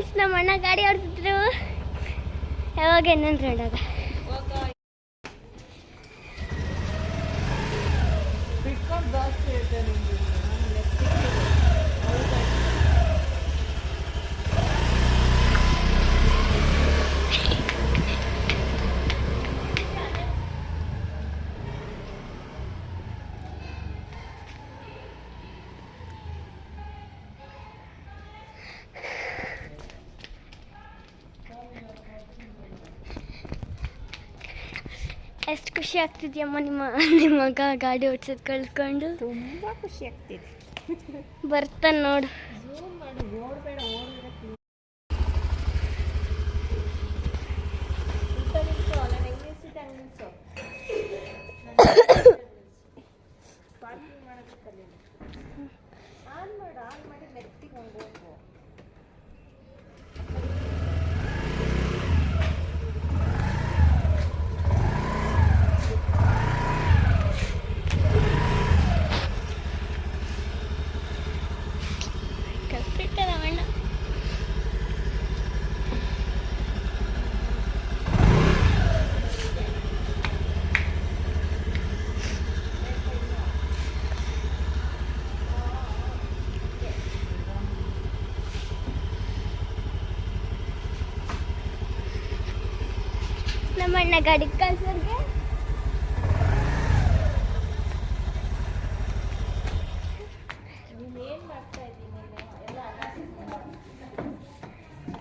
Friends ನಮ್ಮ ಅಣ್ಣ ಗಾಡಿ ಓಡಿಸಿದ್ರು. ಯಾವಾಗ ಇನ್ನೊಂದು ರೌಂಡಾಗ ಎಷ್ಟು ಖುಷಿ ಆಗ್ತಿದ್ಯಮ್ಮ ನಿಮ್ಮ ನಿಮ್ಮ ಮಗ ಗಾಡಿ ಓಡಿಸೋದು ಕಳ್ಕೊಂಡು? ತುಂಬ ಖುಷಿ ಆಗ್ತಿದೆ. ಬರ್ತಾನೆ ನೋಡು. ಮಾಡಿ ಆನ್ ಆನ್ ಮೆತ್ತಿಗೆ ಹೋಗ್ಬೇಕು ನಮ್ಮಣ್ಣ ಗಾಡಿ ಕಳ್ಸೋರ್ಗೆ?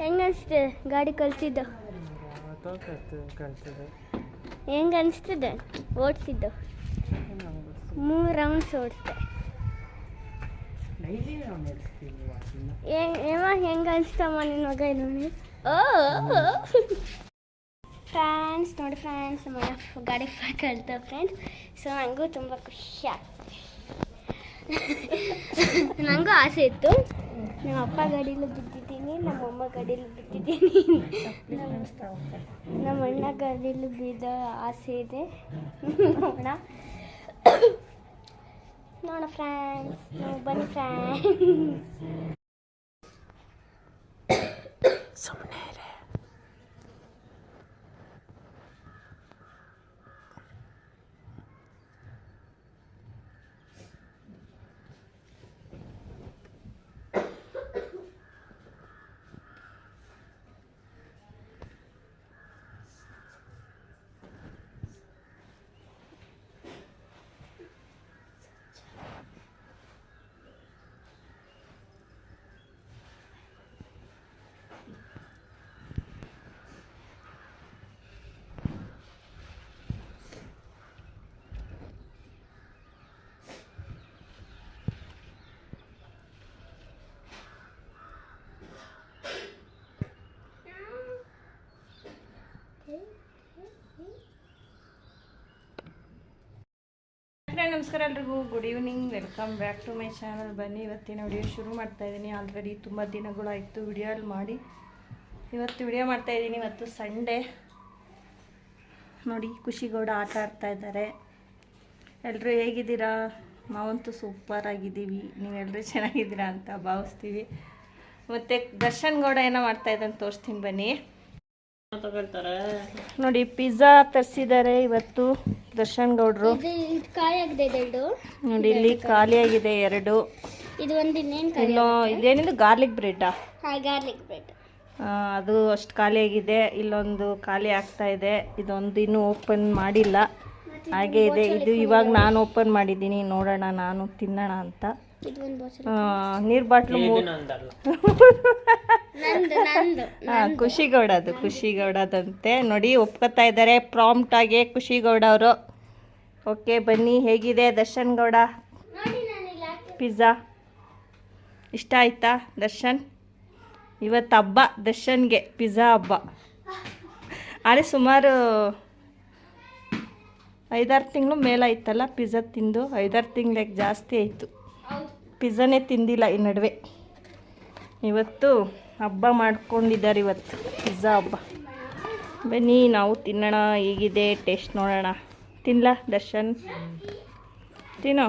ಹೆಂಗನ್ಸ್ತದೆ ಗಾಡಿ ಕಲ್ತಿದೆ ಹೆಂಗ ಅನಿಸ್ತದೆ ಓಡಿಸಿದ್ದು? ಮೂರು ರೌಂಡ್ಸ್ ಓಡಿಸ್ದೆ. ಹೆಂಗ ಅನಿಸ್ತಮ್ಮ ನಿನ್ನ ಮಗ ಓ. ಫ್ರೆಂಡ್ಸ್, ನೋಡಿ ಫ್ರೆಂಡ್ಸ್, ನಮ್ಮ ಗಾಡಿ ಕಳ್ತ ಫ್ರೆಂಡ್ಸ್. ಸೊ ನನಗೂ ತುಂಬ ಖುಷಿ ಆಗ್ತದೆ. ನನಗೂ ಆಸೆ ಇತ್ತು. ನಮ್ಮ ಅಪ್ಪ ಗಾಡಿಲೂ ಬಿದ್ದಿದ್ದೀನಿ, ನಮ್ಮ ಅಮ್ಮ ಗಾಡಿಲೂ ಬಿದ್ದಿದ್ದೀನಿ. ನಮ್ಮ- ಅಣ್ಣ ಗಾಡಿಲೂ ಬಿದ್ದ ಆಸೆ ಇದೆ. ನೋಡೋಣ. ನೋಡೋಣ, ಫ್ರೆಂಡ್ಸ್. ಬನ್ನಿ, ಫ್ರೆಂಡ್ಸ್. ನಮಸ್ಕಾರ ಎಲ್ರಿಗೂ. Good evening welcome back to my channel ಬನ್ನಿ, ಇವತ್ತಿನ ವಿಡಿಯೋ ಶುರು ಮಾಡ್ತಾ ಇದ್ದೀನಿ ಆಲ್ರೆಡಿ ತುಂಬ ವಿಡಿಯೋ ಅಲ್ಲಿ ಮಾಡಿ. ಇವತ್ತು ವಿಡಿಯೋ ಮಾಡ್ತಾ ಇದ್ದೀನಿ ಇವತ್ತು ಸಂಡೇ ನೋಡಿ ಖುಷಿಗೌಡ ಆಟ ಆಡ್ತಾ ಇದ್ದಾರೆ. ಎಲ್ಲರೂ ಹೇಗಿದ್ದೀರಾ? ನಾವಂತೂ ಸೂಪರ್ ಆಗಿದ್ದೀವಿ. ನೀವೆಲ್ಲರೂ ಚೆನ್ನಾಗಿದ್ದೀರಾ ಅಂತ ಭಾವಿಸ್ತೀವಿ. ಮತ್ತು ದರ್ಶನ್ ಗೌಡ ಏನೋ ಮಾಡ್ತಾ ಇದ್ದಂತ ತೋರಿಸ್ತೀನಿ ಬನ್ನಿ. ನೋಡಿ ಪಿಜ್ಜಾ ತರಿಸಿದ್ದಾರೆ ಇವತ್ತು ದರ್ಶನ್ ಗೌಡ್ರು. ಇದು ಇಲ್ಲಿ ಖಾಲಿ ಆಗಿದೆ ನೋಡಿ ಇಲ್ಲಿ ಖಾಲಿಯಾಗಿದೆ ಎರಡು. ಇದು ಒಂದು ಇನ್ನೇನು ಕಾಯಿ ಇಲ್ಲೋ ಇದೇನಿದು ಗಾರ್ಲಿಕ್ ಬ್ರೆಡ್ಡಾ ಹಾಂ ಗಾರ್ಲಿಕ್ ಬ್ರೆಡ್ ಅದು ಅಷ್ಟು ಖಾಲಿಯಾಗಿದೆ. ಇಲ್ಲೊಂದು ಖಾಲಿ ಆಗ್ತಾ ಇದೆ. ಇದೊಂದು ಇನ್ನೂ ಓಪನ್ ಮಾಡಿಲ್ಲ. ಹಾಗೆ ಇದೆ. ಇದು ಇವಾಗ ನಾನು ಓಪನ್ ಮಾಡಿದ್ದೀನಿ. ನೋಡೋಣ ನಾನು ತಿನ್ನೋಣ ಅಂತ. ನೀರು ಬಾಟ್ಲು ಮೂರು. ಖುಷಿ ಗೌಡ ಅದು ಖುಷಿಗೌಡ ಅದು ಖುಷಿಗೌಡದಂತೆ. ನೋಡಿ ಒಪ್ಕೋತಾ ಇದ್ದಾರೆ ಪ್ರಾಂಪ್ಟ್ ಆಗಿ ಖುಷಿಗೌಡ ಅವರು. ಓಕೆ ಬನ್ನಿ ಹೇಗಿದೆ ದರ್ಶನ್ ಗೌಡ? ನೋಡಿ ನಾನು ಪಿಜ್ಜಾ ಇಷ್ಟ ಆಯ್ತಾ ದರ್ಶನ್? ಇವತ್ತು ಹಬ್ಬ ದರ್ಶನ್ಗೆ ಪಿಜ್ಜಾ ಹಬ್ಬ. ಆದರೆ ಸುಮಾರು ಐದಾರು ತಿಂಗಳು ಮೇಲಾಯ್ತಲ್ಲ ಪಿಜ್ಜಾ ತಿಂದು ಐದಾರು ತಿಂಗ್ಳಿಗೆ ಜಾಸ್ತಿ ಆಯಿತು. ಪಿಜ್ಜಾನೇ ತಿಂದಿಲ್ಲ ಈ ನಡುವೆ. ಇವತ್ತು ಹಬ್ಬ ಮಾಡ್ಕೊಂಡಿದ್ದಾರೆ ಇವತ್ತು. ಪಿಜ್ಜಾ ಹಬ್ಬ. ಬನ್ನಿ ನಾವು ತಿನ್ನೋಣ. ಹೇಗಿದೆ? ಟೇಸ್ಟ್ ನೋಡೋಣ. ತಿನ್ಲ ದರ್ಶನ್? ತಿನ್ನೋ.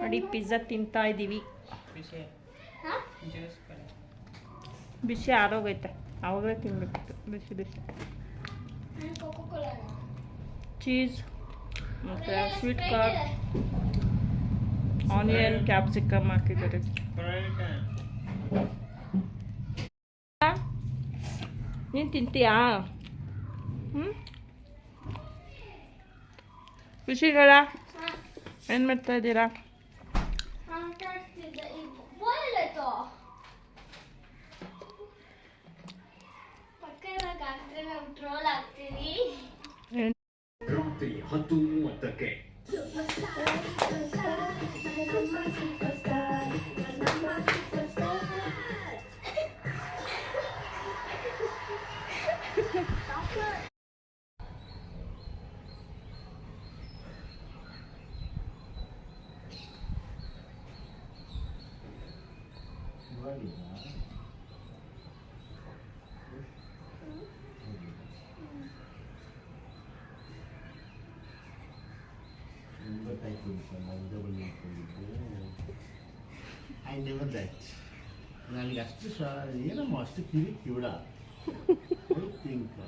ನೋಡಿ ಪಿಜ್ಜಾ ತಿಂತಾ ಇದ್ದೀವಿ ಬಿಸಿ ಆರೋಗೈತೆ ಆವಾಗಲೇ ತಿನ್ಬೇಕಿತ್ತು. ಬಿಸಿ ಬಿಸಿ. ಚೀಸ್. ಮತ್ತು ಸ್ವೀಟ್ ಕಾರ್ನ್ ಆನಿಯನ್ ಕ್ಯಾಪ್ಸಿಕಮ್ ಹಾಕಿದ್ದಾರೆ ನೀನು ತಿಂತೀಯಾ ಹ್ಞೂ ಖುಷಿಗಳ ಏನು ಮಾಡ್ತಾ ಇದ್ದೀರಾ ಹತ್ತು ಈಗ ರಾತ್ರಿ ಹತ್ತು ಮೂವತ್ತಕ್ಕೆ ಐ ನೆವರ್ ದಟ್ ನನಗೆ ಅಷ್ಟು ಶ ಏನಮ್ಮ ಅಷ್ಟು ಕಿವಿ ಕಿವಿಡ ಥಿಂಕ್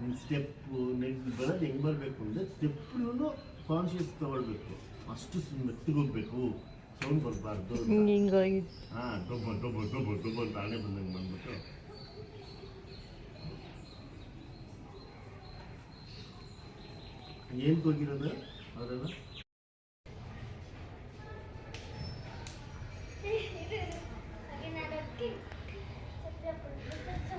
ನಿನ್ನ ಸ್ಟೆಪ್ಪು ನೆಕ್ಸ್ಟ್ ಬರೋದು ಹೆಂಗೆ ಬರಬೇಕು ಅಂದರೆ ಸ್ಟೆಪ್ಪನ್ನು ಕಾನ್ಷಿಯಸ್ ತಗೊಳ್ಬೇಕು. ಅಷ್ಟು ಮೆತ್ತಗೋಗ್ಬೇಕು ಸೌಂಡ್ ಬರಬಾರ್ದು ಹಾಂ ಡೊಬ್ಬ ಡೊಬ್ಬ ಡೊಬ್ಬ ಡೊಬ್ಬ ಅಂತ ಆಣೆ ಬಂದಂಗೆ ಬಂದ್ಬಿಟ್ಟು. ಏನಕ್ಕೆ ಹೋಗಿರೋದು ಅವರೆಲ್ಲ ಹಾಗೆ ನಾನು ಅದಕ್ಕೆ ಸತ್ಯ ಕೊಡ್ಬೇಕು.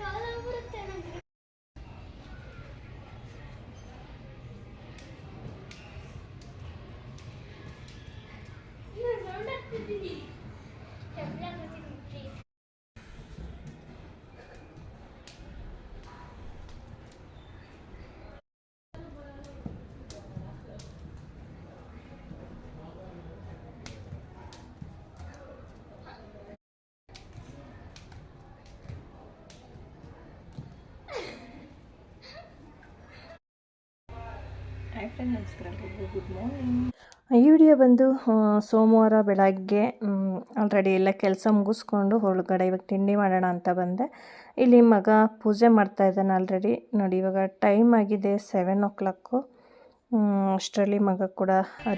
ಕಾಲ ಬರುತ್ತೆ ನನಗೆ ನಾನು round ಆಗ್ತಿದ್ದೀನಿ. ಚಪ್ಲ ಹಾಕ್ತೀನಿ, please. ಈ ವಿಡಿಯೋ ಬಂದು ಸೋಮವಾರ ಬೆಳಗ್ಗೆ ಆಲ್ರೆಡಿ ಎಲ್ಲ ಕೆಲಸ ಮುಗಿಸ್ಕೊಂಡು ಹೊರಗಡೆ ಇವಾಗ ತಿಂಡಿ ಮಾಡೋಣ ಅಂತ ಬಂದೆ. ಇಲ್ಲಿ ಮಗ ಪೂಜೆ ಮಾಡ್ತಾ ಇದ್ದಾನೆ ಆಲ್ರೆಡಿ ನೋಡಿ, ಇವಾಗ ಟೈಮ್ ಆಗಿದೆ ಸೆವೆನ್ ಓ ಕ್ಲಾಕು ಅಷ್ಟರಲ್ಲಿ ಮಗ ಕೂಡ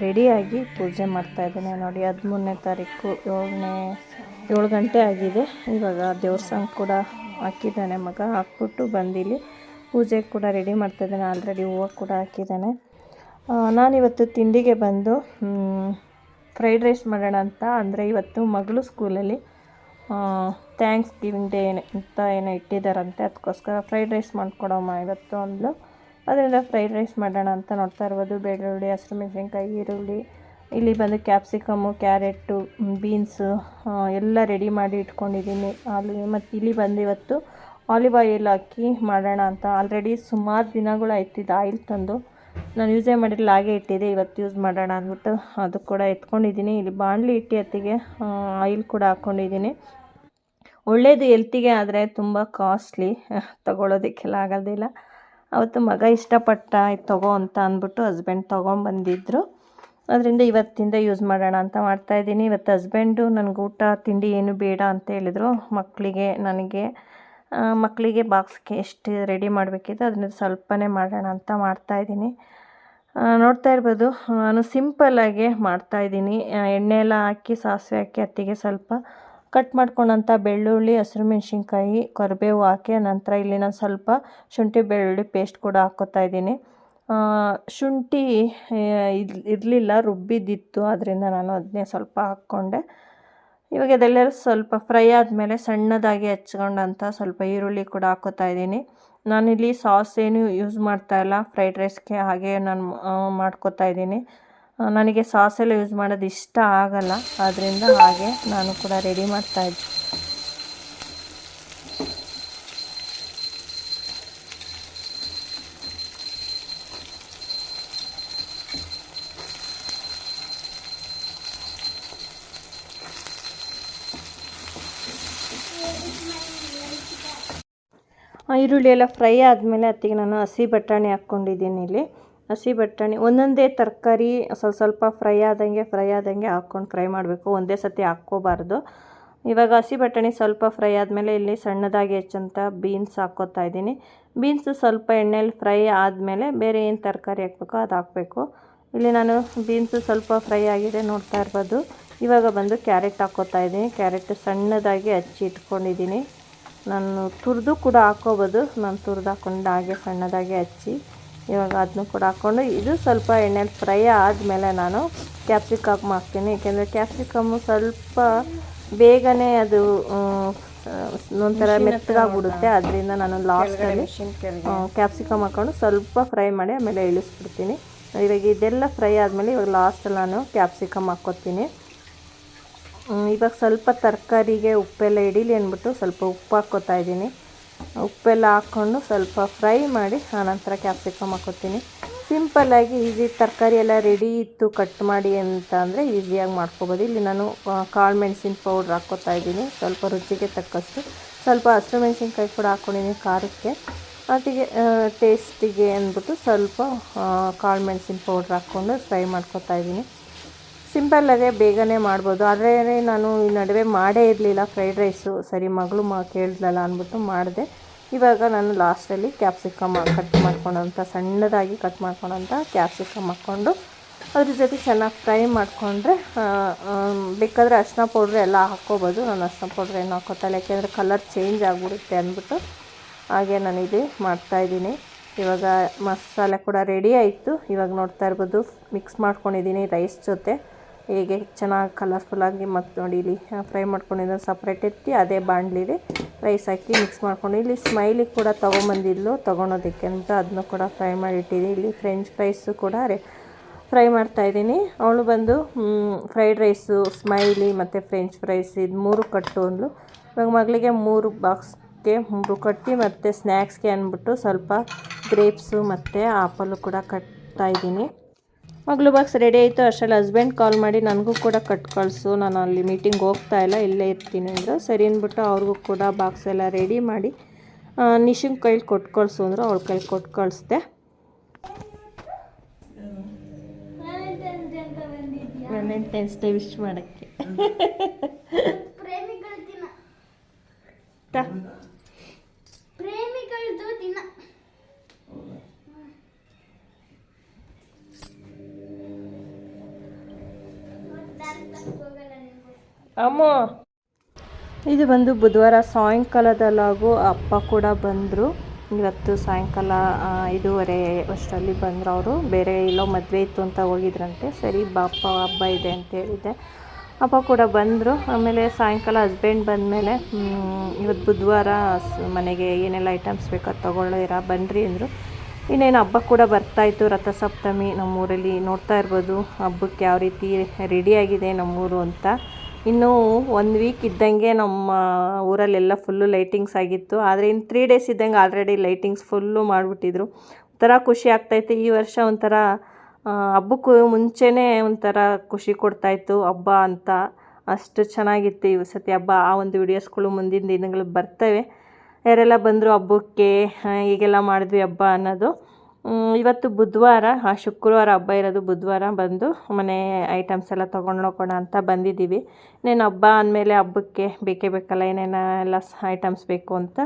ರೆಡಿಯಾಗಿ ಪೂಜೆ ಮಾಡ್ತಾ ಇದ್ದಾನೆ. ನೋಡಿ, ಹದಿಮೂರನೇ ತಾರೀಕು, ಏಳನೇ, ಏಳು ಗಂಟೆ ಆಗಿದೆ. ಇವಾಗ ದೇವ್ರಸಂಗ್ ಕೂಡ ಹಾಕಿದ್ದಾನೆ ಮಗ. ಹಾಕ್ಬಿಟ್ಟು ಬಂದಿಲ್ಲಿ ಪೂಜೆ ಕೂಡ ರೆಡಿ ಮಾಡ್ತಾ ಇದ್ದಾನೆ. ಆಲ್ರೆಡಿ ಹೂವು ಕೂಡ ಹಾಕಿದ್ದಾನೆ. ನಾನಿವತ್ತು ತಿಂಡಿಗೆ ಬಂದು ಫ್ರೈಡ್ ರೈಸ್ ಮಾಡೋಣ ಅಂತ. ಅಂದರೆ ಇವತ್ತು ಮಗಳು ಸ್ಕೂಲಲ್ಲಿ ಥ್ಯಾಂಕ್ಸ್ ಗಿವಿಂಗ್ ಡೇ ಅಂತ ಏನೋ ಇಟ್ಟಿದ್ದಾರಂತೆ ಅದಕ್ಕೋಸ್ಕರ ಫ್ರೈಡ್ ರೈಸ್ ಮಾಡ್ಕೊಡಮ್ಮ ಇವತ್ತು ಅಂದ್ಲು. ಅದರಿಂದ ಫ್ರೈಡ್ ರೈಸ್ ಮಾಡೋಣ ಅಂತ ನೋಡ್ತಾ ಇರ್ಬೋದು. ಬೆಳ್ಳುಳ್ಳಿ ಹಸಿರು ಮೆಣಸಿನ್ಕಾಯಿ ಈರುಳ್ಳಿ. ಇಲ್ಲಿ ಬಂದು ಕ್ಯಾಪ್ಸಿಕಮ್ಮು ಕ್ಯಾರೆಟು ಬೀನ್ಸು ಎಲ್ಲ ರೆಡಿ ಮಾಡಿ ಇಟ್ಕೊಂಡಿದ್ದೀನಿ. ಅಲ್ಲಿ ಮತ್ತು ಇಲ್ಲಿ ಬಂದು ಇವತ್ತು ಆಲಿವ್ ಆಯಿಲ್ ಹಾಕಿ ಮಾಡೋಣ ಅಂತ. ಆಲ್ರೆಡಿ ಸುಮಾರು ದಿನಗಳು ಆಯ್ತಿದ್ದು ಆಯಿಲ್ ತಂದು. ನಾನು ಯೂಸೇ ಮಾಡಿರಲಿಲ್ಲ, ಹಾಗೆ ಇಟ್ಟಿದ್ದೆ ಇವತ್ತು ಯೂಸ್ ಮಾಡೋಣ ಅಂದ್ಬಿಟ್ಟು ಅದು ಕೂಡ ಎತ್ಕೊಂಡಿದ್ದೀನಿ. ಇಲ್ಲಿ ಬಾಣಲಿ ಇಟ್ಟು ಅತ್ತಿಗೆ ಆಯಿಲ್ ಕೂಡ ಹಾಕ್ಕೊಂಡಿದ್ದೀನಿ. ಒಳ್ಳೆಯದು ಎಲ್ತಿಗೆ ಆದರೆ ತುಂಬ ಕಾಸ್ಟ್ಲಿ. ತಗೊಳ್ಳೋದಕ್ಕೆಲ್ಲ ಆಗೋದಿಲ್ಲ ಅವತ್ತು ಮಗ ಇಷ್ಟಪಟ್ಟ ತಗೋ ಅಂತ ಅಂದ್ಬಿಟ್ಟು ಹಸ್ಬೆಂಡ್ ತೊಗೊಂಬಂದಿದ್ರು. ಅದರಿಂದ ಇವತ್ತಿಂದ ಯೂಸ್ ಮಾಡೋಣ ಅಂತ ಮಾಡ್ತಾಯಿದ್ದೀನಿ ಇವತ್ತು ಹಸ್ಬೆಂಡು ನನಗೆ ಊಟ, ತಿಂಡಿ ಏನು ಬೇಡ ಅಂತ ಹೇಳಿದರು. ಮಕ್ಕಳಿಗೆ, ನನಗೆ ಮಕ್ಕಳಿಗೆ ಬಾಕ್ಸ್ಗೆ ಎಷ್ಟು ರೆಡಿ ಮಾಡಬೇಕಿತ್ತು ಅದನ್ನ ಸ್ವಲ್ಪನೇ ಮಾಡೋಣ ಅಂತ ಮಾಡ್ತಾಯಿದ್ದೀನಿ ನೋಡ್ತಾ ಇರ್ಬೋದು, ನಾನು ಸಿಂಪಲ್ಲಾಗೆ ಮಾಡ್ತಾಯಿದ್ದೀನಿ ಎಣ್ಣೆ ಎಲ್ಲ ಹಾಕಿ, ಸಾಸಿವೆ ಹಾಕಿ, ಅತ್ತಿಗೆ ಸ್ವಲ್ಪ ಕಟ್ ಮಾಡ್ಕೊಂಡಂಥ ಬೆಳ್ಳುಳ್ಳಿ, ಹಸಿರು ಮೆಣಸಿನ್ಕಾಯಿ, ಕರಿಬೇವು ಹಾಕಿ ನಂತರ ಇಲ್ಲಿ ನಾನು ಸ್ವಲ್ಪ ಶುಂಠಿ ಬೆಳ್ಳುಳ್ಳಿ ಪೇಸ್ಟ್ ಕೂಡ ಹಾಕೋತಾ ಇದ್ದೀನಿ. ಶುಂಠಿ ಇರಲಿಲ್ಲ, ರುಬ್ಬಿದ್ದಿತ್ತು. ಅದರಿಂದ ನಾನು ಅದನ್ನೇ ಸ್ವಲ್ಪ ಹಾಕ್ಕೊಂಡೆ. ಇವಾಗ ಅದೆಲ್ಲ ಸ್ವಲ್ಪ ಫ್ರೈ ಆದಮೇಲೆ ಸಣ್ಣದಾಗಿ ಹೆಚ್ಕೊಂಡಂಥ ಸ್ವಲ್ಪ ಈರುಳ್ಳಿ ಕೂಡ ಹಾಕೋತಾ ಇದ್ದೀನಿ. ನಾನಿಲ್ಲಿ ಸಾಸ್ ಏನು ಯೂಸ್ ಮಾಡ್ತಾ ಇಲ್ಲ ಫ್ರೈಡ್ ರೈಸ್ಗೆ ಹಾಗೆ ನಾನು ಮಾಡ್ಕೋತಾ ಇದ್ದೀನಿ. ನನಗೆ ಸಾಸೆಲ್ಲ ಯೂಸ್ ಮಾಡೋದು ಇಷ್ಟ ಆಗಲ್ಲ ಆದ್ದರಿಂದ ಹಾಗೆ ನಾನು ಕೂಡ ರೆಡಿ ಮಾಡ್ತಾ ಇದ್ದೆ. ಈರುಳ್ಳಿ ಎಲ್ಲ ಫ್ರೈ ಆದಮೇಲೆ ಅತ್ತಿಗೆ ನಾನು ಹಸಿ ಬಟಾಣಿ ಹಾಕ್ಕೊಂಡಿದ್ದೀನಿ ಇಲ್ಲಿ. ಹಸಿ ಬಟಾಣಿ ಒಂದೊಂದೇ ತರಕಾರಿ ಸ್ವಲ್ಪ ಸ್ವಲ್ಪ ಫ್ರೈ ಆದಂಗೆ ಫ್ರೈ ಆದಂಗೆ ಹಾಕ್ಕೊಂಡು ಫ್ರೈ ಮಾಡಬೇಕು. ಒಂದೇ ಸತಿ ಹಾಕ್ಕೋಬಾರ್ದು. ಇವಾಗ ಹಸಿ ಬಟಾಣಿ ಸ್ವಲ್ಪ ಫ್ರೈ ಆದಮೇಲೆ ಇಲ್ಲಿ ಸಣ್ಣದಾಗಿ ಹೆಚ್ಚಂತ ಬೀನ್ಸ್ ಹಾಕ್ಕೋತಾ ಇದ್ದೀನಿ. ಬೀನ್ಸ್ ಸ್ವಲ್ಪ ಎಣ್ಣೆಯಲ್ಲಿ ಫ್ರೈ ಆದಮೇಲೆ ಬೇರೆ ಏನು ತರಕಾರಿ ಹಾಕಬೇಕೋ ಅದು ಹಾಕಬೇಕು. ಇಲ್ಲಿ ನಾನು ಬೀನ್ಸು ಸ್ವಲ್ಪ ಫ್ರೈ ಆಗಿದೆ ನೋಡ್ತಾ ಇರ್ಬೋದು. ಇವಾಗ ಬಂದು ಕ್ಯಾರೆಟ್ ಹಾಕ್ಕೋತಾ ಇದ್ದೀನಿ. ಕ್ಯಾರೆಟ್ ಸಣ್ಣದಾಗಿ ಹಚ್ಚಿ ಇಟ್ಕೊಂಡಿದ್ದೀನಿ. ನಾನು ತುರಿದು ಕೂಡ ಹಾಕ್ಕೋಬೋದು ನಾನು ತುರಿದು ಹಾಕ್ಕೊಂಡು ಹಾಗೆ ಸಣ್ಣದಾಗಿ ಹಚ್ಚಿ ಇವಾಗ ಅದನ್ನು ಕೂಡ ಹಾಕ್ಕೊಂಡು ಇದು ಸ್ವಲ್ಪ ಎಣ್ಣೆಲಿ ಫ್ರೈ ಆದಮೇಲೆ ನಾನು ಕ್ಯಾಪ್ಸಿಕಮ್ ಹಾಕ್ತೀನಿ. ಏಕೆಂದರೆ ಕ್ಯಾಪ್ಸಿಕಮ್ಮು ಸ್ವಲ್ಪ ಬೇಗನೆ ಅದು ಒಂಥರ ಮೆತ್ತಗಾಗ್ಬಿಡುತ್ತೆ ಅದರಿಂದ ನಾನು ಲಾಸ್ಟಲ್ಲಿ ಕ್ಯಾಪ್ಸಿಕಮ್ ಹಾಕ್ಕೊಂಡು ಸ್ವಲ್ಪ ಫ್ರೈ ಮಾಡಿ ಆಮೇಲೆ ಇಳಿಸ್ಬಿಡ್ತೀನಿ. ಇವಾಗ ಇದೆಲ್ಲ ಫ್ರೈ ಆದಮೇಲೆ ಇವಾಗ ಲಾಸ್ಟಲ್ಲಿ ನಾನು ಕ್ಯಾಪ್ಸಿಕಮ್ ಹಾಕ್ಕೊತೀನಿ. ಇವಾಗ ಸ್ವಲ್ಪ ತರಕಾರಿಗೆ ಉಪ್ಪೆಲ್ಲ ಹಿಡೀಲಿ ಅಂದ್ಬಿಟ್ಟು ಸ್ವಲ್ಪ ಉಪ್ಪು ಹಾಕ್ಕೋತಾ ಇದ್ದೀನಿ. ಉಪ್ಪೆಲ್ಲ ಹಾಕ್ಕೊಂಡು ಸ್ವಲ್ಪ ಫ್ರೈ ಮಾಡಿ ಆನಂತರ ಕ್ಯಾಪ್ಸಿಕಮ್ ಹಾಕ್ಕೋತೀನಿ. ಸಿಂಪಲ್ಲಾಗಿ ಈಸಿ ತರಕಾರಿ ಎಲ್ಲ ರೆಡಿ ಇತ್ತು ಕಟ್ ಮಾಡಿ ಅಂತ ಅಂದರೆ ಈಸಿಯಾಗಿ ಮಾಡ್ಕೊಬೋದು. ಇಲ್ಲಿ ನಾನು ಕಾಳು ಮೆಣಸಿನ ಪೌಡ್ರ್ ಹಾಕ್ಕೋತಾ ಇದ್ದೀನಿ. ಸ್ವಲ್ಪ ರುಚಿಗೆ ತಕ್ಕಷ್ಟು. ಸ್ವಲ್ಪ ಹಸಿರು ಮೆಣಸಿನ್ಕಾಯಿ ಕೂಡ ಹಾಕ್ಕೊಂಡಿದ್ದೀನಿ ಖಾರಕ್ಕೆ. ಅದಕ್ಕೆ ಟೇಸ್ಟಿಗೆ ಅಂದ್ಬಿಟ್ಟು ಸ್ವಲ್ಪ ಕಾಳು ಮೆಣಸಿನ ಪೌಡ್ರ್ ಹಾಕ್ಕೊಂಡು ಫ್ರೈ ಮಾಡ್ಕೊತಾ ಇದ್ದೀನಿ. ಸಿಂಪಲ್ಲಾಗೆ ಬೇಗನೆ ಮಾಡ್ಬೋದು. ಆದರೆ ನಾನು ಈ ನಡುವೆ ಮಾಡೇ ಇರಲಿಲ್ಲ. ಫ್ರೈಡ್ ರೈಸು ಸರಿ ಮಗಳು ಮಾ ಕೇಳಿದ್ಲಲ್ಲ ಅಂದ್ಬಿಟ್ಟು ಮಾಡಿದೆ. ಇವಾಗ ನಾನು ಲಾಸ್ಟಲ್ಲಿ ಕ್ಯಾಪ್ಸಿಕಮ್ ಕಟ್ ಮಾಡ್ಕೊಳೋಂಥ ಸಣ್ಣದಾಗಿ ಕಟ್ ಮಾಡ್ಕೊಳೋಂಥ ಕ್ಯಾಪ್ಸಿಕಮ್ ಹಾಕ್ಕೊಂಡು ಅದ್ರ ಜೊತೆ ಚೆನ್ನಾಗಿ ಫ್ರೈ ಮಾಡಿಕೊಂಡ್ರೆ ಬೇಕಾದರೆ ಅರ್ಶಿನ ಪೌಡ್ರ್ ಎಲ್ಲ ಹಾಕ್ಕೋಬೋದು. ನಾನು ಅರ್ಶಿನ ಪೌಡ್ರ್ ಏನು ಹಾಕೋತಲ್ಲ, ಯಾಕೆಂದರೆ ಕಲರ್ ಚೇಂಜ್ ಆಗಿಬಿಡುತ್ತೆ ಅಂದ್ಬಿಟ್ಟು ಹಾಗೆ ನಾನು ಇದು ಮಾಡ್ತಾಯಿದ್ದೀನಿ ಇವಾಗ ಮಸಾಲೆ ಕೂಡ ರೆಡಿ ಆಯಿತು. ಇವಾಗ ನೋಡ್ತಾ ಇರ್ಬೋದು, ಮಿಕ್ಸ್ ಮಾಡ್ಕೊಂಡಿದ್ದೀನಿ ರೈಸ್ ಜೊತೆ. ಹೇಗೆ ಚೆನ್ನಾಗಿ ಕಲರ್ಫುಲ್ಲಾಗಿ ಮತ್ತು ನೋಡಿ ಇಲ್ಲಿ ಫ್ರೈ ಮಾಡ್ಕೊಂಡಿದ್ದು ಸಪ್ರೇಟ್ ಎತ್ತಿ ಅದೇ ಬಾಣಲಿಲಿ ರೈಸ್ ಹಾಕಿ ಮಿಕ್ಸ್ ಮಾಡ್ಕೊಂಡು, ಇಲ್ಲಿ ಸ್ಮೈಲಿಗೆ ಕೂಡ ತೊಗೊಂಬಂದಿದ್ಲು ತೊಗೊಳೋದಕ್ಕೆ ಅಂತ ಅದನ್ನು ಕೂಡ ಫ್ರೈ ಮಾಡಿಟ್ಟಿದ್ದೀನಿ ಇಲ್ಲಿ ಫ್ರೆಂಚ್ ಫ್ರೈಸು ಕೂಡ ಫ್ರೈ ಮಾಡ್ತಾಯಿದ್ದೀನಿ ಅವಳು ಬಂದು ಫ್ರೈಡ್ ರೈಸು ಸ್ಮೈಲಿ ಮತ್ತು ಫ್ರೆಂಚ್ ಫ್ರೈಸ್ ಇದು ಮೂರು ಕಟ್ಟು ಅಂದ್ಲು. ಇವಾಗ ಮಗಳಿಗೆ ಮೂರು ಬಾಕ್ಸ್ಗೆ ಮೂರು ಕಟ್ಟಿ ಮತ್ತು ಸ್ನ್ಯಾಕ್ಸ್ಗೆ ಅಂದ್ಬಿಟ್ಟು ಸ್ವಲ್ಪ ಗ್ರೇಪ್ಸು ಮತ್ತು ಆಪಲ್ಲು ಕೂಡ ಕಟ್ತಾ ಇದ್ದೀನಿ. ಮಗಳು ಬಾಕ್ಸ್ ರೆಡಿ ಆಯಿತು. ಅಷ್ಟರಲ್ಲಿ ಹಸ್ಬೆಂಡ್ ಕಾಲ್ ಮಾಡಿ ನನಗೂ ಕೂಡ ಕಟ್ ಕಳಿಸು ನಾನು ಅಲ್ಲಿ ಮೀಟಿಂಗ್ ಹೋಗ್ತಾ ಇಲ್ಲ. ಇಲ್ಲೇ ಇರ್ತೀನಿ ಅಂದರು. ಸರಿ ಅಂದ್ಬಿಟ್ಟು ಅವ್ರಿಗೂ ಕೂಡ ಬಾಕ್ಸ್ ಎಲ್ಲ ರೆಡಿ ಮಾಡಿ ನಿಶಿಂಗ್ ಕೈಲಿ ಕೊಟ್ಟು ಕಳಿಸು ಅಂದರು. ಅವ್ಳ ಕೈಲಿ ಕೊಟ್ಟು ಕಳಿಸ್ದೆ ವ್ಯಾಲೆಂಟೈನ್ಸ್ ಡೇ ವಿಶ್ ಮಾಡೋಕ್ಕೆ ಅಮ್ಮ. ಇದು ಬಂದು ಬುಧವಾರ ಸಾಯಂಕಾಲದಲ್ಲಾಗೂ ಅಪ್ಪ ಕೂಡ ಬಂದರು. ಇವತ್ತು ಸಾಯಂಕಾಲ ಐದೂವರೆ ಅಷ್ಟರಲ್ಲಿ ಬಂದರು ಅವರು. ಬೇರೆ ಎಲ್ಲೋ ಮದುವೆ ಇತ್ತು ಅಂತ ಹೋಗಿದ್ರಂತೆ. ಸರಿ, ಬಾಪ, ಹಬ್ಬ ಇದೆ ಅಂತ ಹೇಳಿದ್ದೆ. ಅಪ್ಪ ಕೂಡ ಬಂದರು. ಆಮೇಲೆ ಸಾಯಂಕಾಲ ಹಸ್ಬೆಂಡ್ ಬಂದಮೇಲೆ ಇವತ್ತು ಬುಧವಾರ ಮನೆಗೆ ಏನೆಲ್ಲ ಐಟಮ್ಸ್ ಬೇಕೋ ತೊಗೊಳ್ಳೋರ ತೊಗೊಳ್ಳಿರ ಬನ್ನಿರಿ ಅಂದರು. ಇನ್ನೇನು ಹಬ್ಬ ಕೂಡ ಬರ್ತಾಯಿತ್ತು ರಥಸಪ್ತಮಿ ನಮ್ಮೂರಲ್ಲಿ ನೋಡ್ತಾ ಇರ್ಬೋದು. ಹಬ್ಬಕ್ಕೆ ಯಾವ ರೀತಿ ರೆಡಿಯಾಗಿದೆ ನಮ್ಮೂರು ಅಂತ. ಇನ್ನೂ ಒಂದು ವೀಕ್ ಇದ್ದಂಗೆ ನಮ್ಮ ಊರಲ್ಲೆಲ್ಲ ಫುಲ್ಲು ಲೈಟಿಂಗ್ಸ್ ಆಗಿತ್ತು. ಆದರೆ ಇನ್ನು ತ್ರೀ ಡೇಸ್ ಇದ್ದಂಗೆ ಆಲ್ರೆಡಿ ಲೈಟಿಂಗ್ಸ್ ಫುಲ್ಲು ಮಾಡಿಬಿಟ್ಟಿದ್ರು. ಒಂಥರ ಖುಷಿ ಆಗ್ತಾಯಿತ್ತು ಈ ವರ್ಷ ಒಂಥರ ಹಬ್ಬಕ್ಕೂ ಮುಂಚೆನೇ ಒಂಥರ ಖುಷಿ ಕೊಡ್ತಾಯಿತ್ತು ಹಬ್ಬ ಅಂತ ಅಷ್ಟು ಚೆನ್ನಾಗಿತ್ತು ಈ ಸತಿ ಹಬ್ಬ. ಆ ಒಂದು ವಿಡಿಯೋಸ್ಗಳು ಮುಂದಿನ ದಿನಗಳು ಬರ್ತವೆ. ಯಾರೆಲ್ಲ ಬಂದರು ಹಬ್ಬಕ್ಕೆ ಹೀಗೆಲ್ಲ ಮಾಡಿದ್ವಿ ಹಬ್ಬ ಅನ್ನೋದು. ಇವತ್ತು ಬುಧವಾರ ಆ, ಶುಕ್ರವಾರ ಹಬ್ಬ ಇರೋದು ಬುಧವಾರ ಬಂದು ಮನೆ ಐಟಮ್ಸ್ ಎಲ್ಲ ತೊಗೊಂಡು ಹೋಗೋಣ ಅಂತ ಬಂದಿದ್ದೀವಿ. ಇನ್ನೇನು ಹಬ್ಬ ಅಂದಮೇಲೆ ಹಬ್ಬಕ್ಕೆ ಬೇಕೇ ಬೇಕಲ್ಲ ಏನೇನು ಎಲ್ಲ ಐಟಮ್ಸ್ ಬೇಕು ಅಂತ.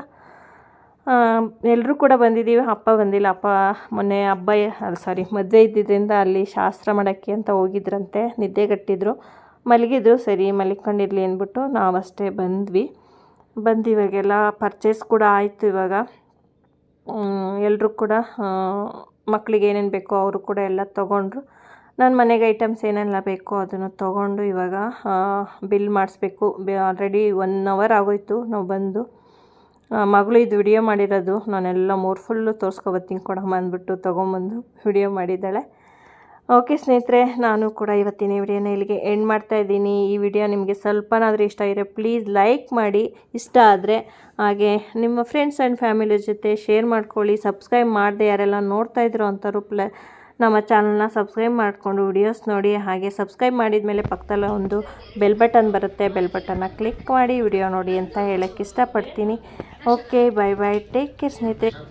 ಎಲ್ಲರೂ ಕೂಡ ಬಂದಿದ್ದೀವಿ. ಅಪ್ಪ ಬಂದಿಲ್ಲ. ಅಪ್ಪ ಮೊನ್ನೆ ಹಬ್ಬ ಸಾರಿ ಮದುವೆ ಇದ್ದಿದ್ದರಿಂದ ಅಲ್ಲಿ ಶಾಸ್ತ್ರ ಮಾಡೋಕ್ಕೆ ಅಂತ ಹೋಗಿದ್ರಂತೆ. ನಿದ್ದೆಗಟ್ಟಿದ್ರು ಮಲಗಿದ್ರು. ಸರಿ ಮಲಿಕೊಂಡಿರಲಿ ಅಂದ್ಬಿಟ್ಟು ನಾವಷ್ಟೇ ಬಂದ್ವಿ. ಬಂದು ಇವಾಗೆಲ್ಲ ಪರ್ಚೇಸ್ ಕೂಡ ಆಯಿತು ಇವಾಗ. ಎಲ್ಲರೂ ಕೂಡ ಮಕ್ಕಳಿಗೆ ಏನೇನು ಬೇಕೋ ಅವರು ಕೂಡ ಎಲ್ಲ ತೊಗೊಂಡ್ರು. ನಾನು ಮನೆಗೆ ಐಟಮ್ಸ್ ಏನೆಲ್ಲ ಬೇಕೋ ಅದನ್ನು ತೊಗೊಂಡು ಇವಾಗ ಬಿಲ್ ಮಾಡಿಸ್ಬೇಕು. ಆಲ್ರೆಡಿ ಒನ್ ಅವರ್ ಆಗೋಯ್ತು ನಾವು ಬಂದು. ಮಗಳು ಇದು ವಿಡಿಯೋ ಮಾಡಿರೋದು. ನಾನೆಲ್ಲ ಮೂರು ಫುಲ್ಲು ತೋರಿಸ್ಕೊಬತ್ತೀನಿ ಕೊಡಮ್ಮ ಅಂದ್ಬಿಟ್ಟು ತೊಗೊಂಬಂದು ವಿಡಿಯೋ ಮಾಡಿದ್ದಾಳೆ. ಓಕೆ ಸ್ನೇಹಿತರೆ, ನಾನು ಕೂಡ ಇವತ್ತಿನ ವಿಡಿಯೋನ ಇಲ್ಲಿಗೆ ಎಂಡ್ ಮಾಡ್ತಾ ಇದ್ದೀನಿ. ಈ ವಿಡಿಯೋ ನಿಮಗೆ ಸ್ವಲ್ಪನಾದರೂ ಇಷ್ಟ ಇರೋ ಪ್ಲೀಸ್ ಲೈಕ್ ಮಾಡಿ. ಇಷ್ಟ ಆದರೆ ಹಾಗೆ ನಿಮ್ಮ ಫ್ರೆಂಡ್ಸ್ ಆ್ಯಂಡ್ ಫ್ಯಾಮಿಲಿ ಜೊತೆ ಶೇರ್ ಮಾಡ್ಕೊಳ್ಳಿ. ಸಬ್ಸ್ಕ್ರೈಬ್ ಮಾಡದೆ ಯಾರೆಲ್ಲ ನೋಡ್ತಾ ಇದ್ರು ಅಂಥವ್ರು ಪ್ಲ ನಮ್ಮ ಚಾನಲ್ನ ಸಬ್ಸ್ಕ್ರೈಬ್ ಮಾಡಿಕೊಂಡು ವಿಡಿಯೋಸ್ ನೋಡಿ. ಹಾಗೆ ಸಬ್ಸ್ಕ್ರೈಬ್ ಮಾಡಿದ ಮೇಲೆ ಪಕ್ಕದಲ್ಲ ಒಂದು ಬೆಲ್ ಬಟನ್ ಬರುತ್ತೆ. ಬೆಲ್ ಬಟನ್ನ ಕ್ಲಿಕ್ ಮಾಡಿ ವಿಡಿಯೋ ನೋಡಿ ಅಂತ ಹೇಳೋಕ್ಕೆ ಇಷ್ಟಪಡ್ತೀನಿ. Okay bye bye take care ಸ್ನೇಹಿತರೆ.